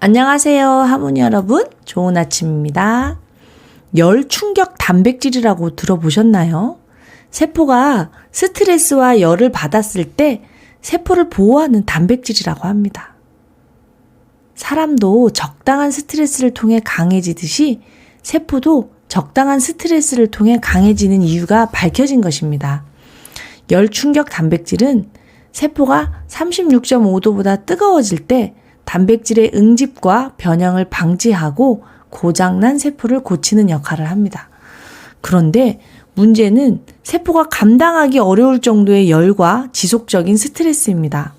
안녕하세요, 하모니 여러분. 좋은 아침입니다. 열 충격 단백질이라고 들어보셨나요? 세포가 스트레스와 열을 받았을 때 세포를 보호하는 단백질이라고 합니다. 사람도 적당한 스트레스를 통해 강해지듯이 세포도 적당한 스트레스를 통해 강해지는 이유가 밝혀진 것입니다. 열 충격 단백질은 세포가 36.5도보다 뜨거워질 때 단백질의 응집과 변형을 방지하고 고장난 세포를 고치는 역할을 합니다. 그런데 문제는 세포가 감당하기 어려울 정도의 열과 지속적인 스트레스입니다.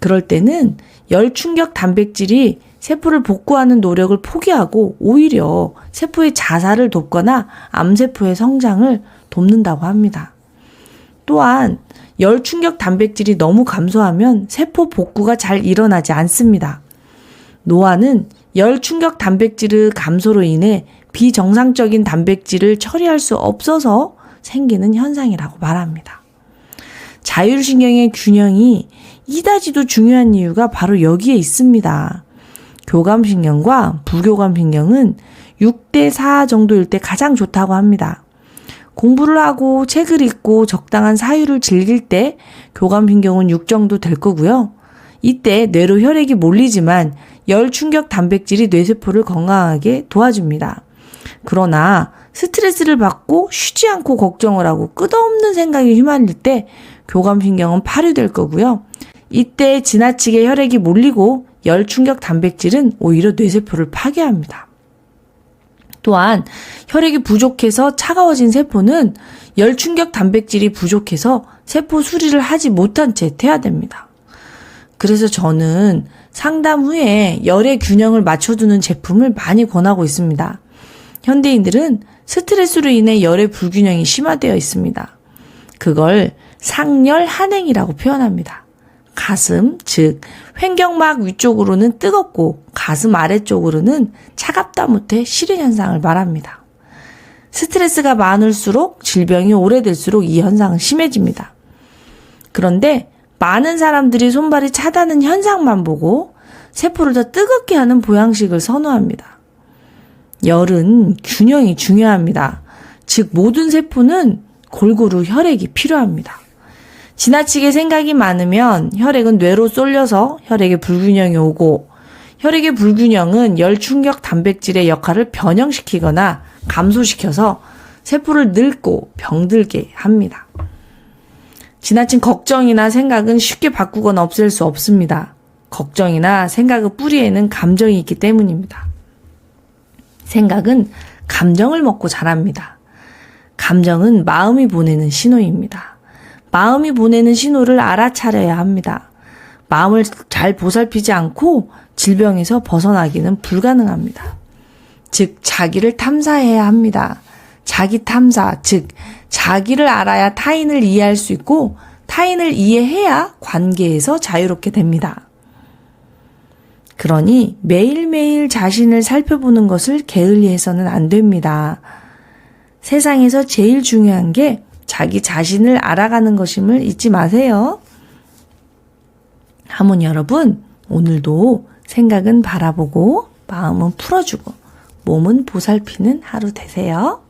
그럴 때는 열 충격 단백질이 세포를 복구하는 노력을 포기하고 오히려 세포의 자살을 돕거나 암세포의 성장을 돕는다고 합니다. 또한 열 충격 단백질이 너무 감소하면 세포 복구가 잘 일어나지 않습니다. 노화는 열 충격 단백질의 감소로 인해 비정상적인 단백질을 처리할 수 없어서 생기는 현상이라고 말합니다. 자율신경의 균형이 이다지도 중요한 이유가 바로 여기에 있습니다. 교감신경과 부교감신경은 6대 4 정도일 때 가장 좋다고 합니다. 공부를 하고 책을 읽고 적당한 사유를 즐길 때 교감신경은 6 정도 될 거고요. 이때 뇌로 혈액이 몰리지만 열 충격 단백질이 뇌세포를 건강하게 도와줍니다. 그러나 스트레스를 받고 쉬지 않고 걱정을 하고 끝없는 생각에 휘말릴 때 교감신경은 파류될 거고요. 이때 지나치게 혈액이 몰리고 열 충격 단백질은 오히려 뇌세포를 파괴합니다. 또한 혈액이 부족해서 차가워진 세포는 열 충격 단백질이 부족해서 세포 수리를 하지 못한 채 퇴화됩니다. 그래서 저는 상담 후에 열의 균형을 맞춰두는 제품을 많이 권하고 있습니다. 현대인들은 스트레스로 인해 열의 불균형이 심화되어 있습니다. 그걸 상열 한행이라고 표현합니다. 가슴, 즉 횡격막 위쪽으로는 뜨겁고 가슴 아래쪽으로는 차갑다 못해 시린 현상을 말합니다. 스트레스가 많을수록 질병이 오래될수록 이 현상은 심해집니다. 그런데 많은 사람들이 손발이 차다는 현상만 보고 세포를 더 뜨겁게 하는 보양식을 선호합니다. 열은 균형이 중요합니다. 즉 모든 세포는 골고루 혈액이 필요합니다. 지나치게 생각이 많으면 혈액은 뇌로 쏠려서 혈액의 불균형이 오고 혈액의 불균형은 열 충격 단백질의 역할을 변형시키거나 감소시켜서 세포를 늙고 병들게 합니다. 지나친 걱정이나 생각은 쉽게 바꾸거나 없앨 수 없습니다. 걱정이나 생각의 뿌리에는 감정이 있기 때문입니다. 생각은 감정을 먹고 자랍니다. 감정은 마음이 보내는 신호입니다. 마음이 보내는 신호를 알아차려야 합니다. 마음을 잘 보살피지 않고 질병에서 벗어나기는 불가능합니다. 즉, 자기를 탐사해야 합니다. 자기 탐사, 즉, 자기를 알아야 타인을 이해할 수 있고, 타인을 이해해야 관계에서 자유롭게 됩니다. 그러니 매일매일 자신을 살펴보는 것을 게을리해서는 안 됩니다. 세상에서 제일 중요한 게 자기 자신을 알아가는 것임을 잊지 마세요. 하모니 여러분, 오늘도 생각은 바라보고 마음은 풀어주고 몸은 보살피는 하루 되세요.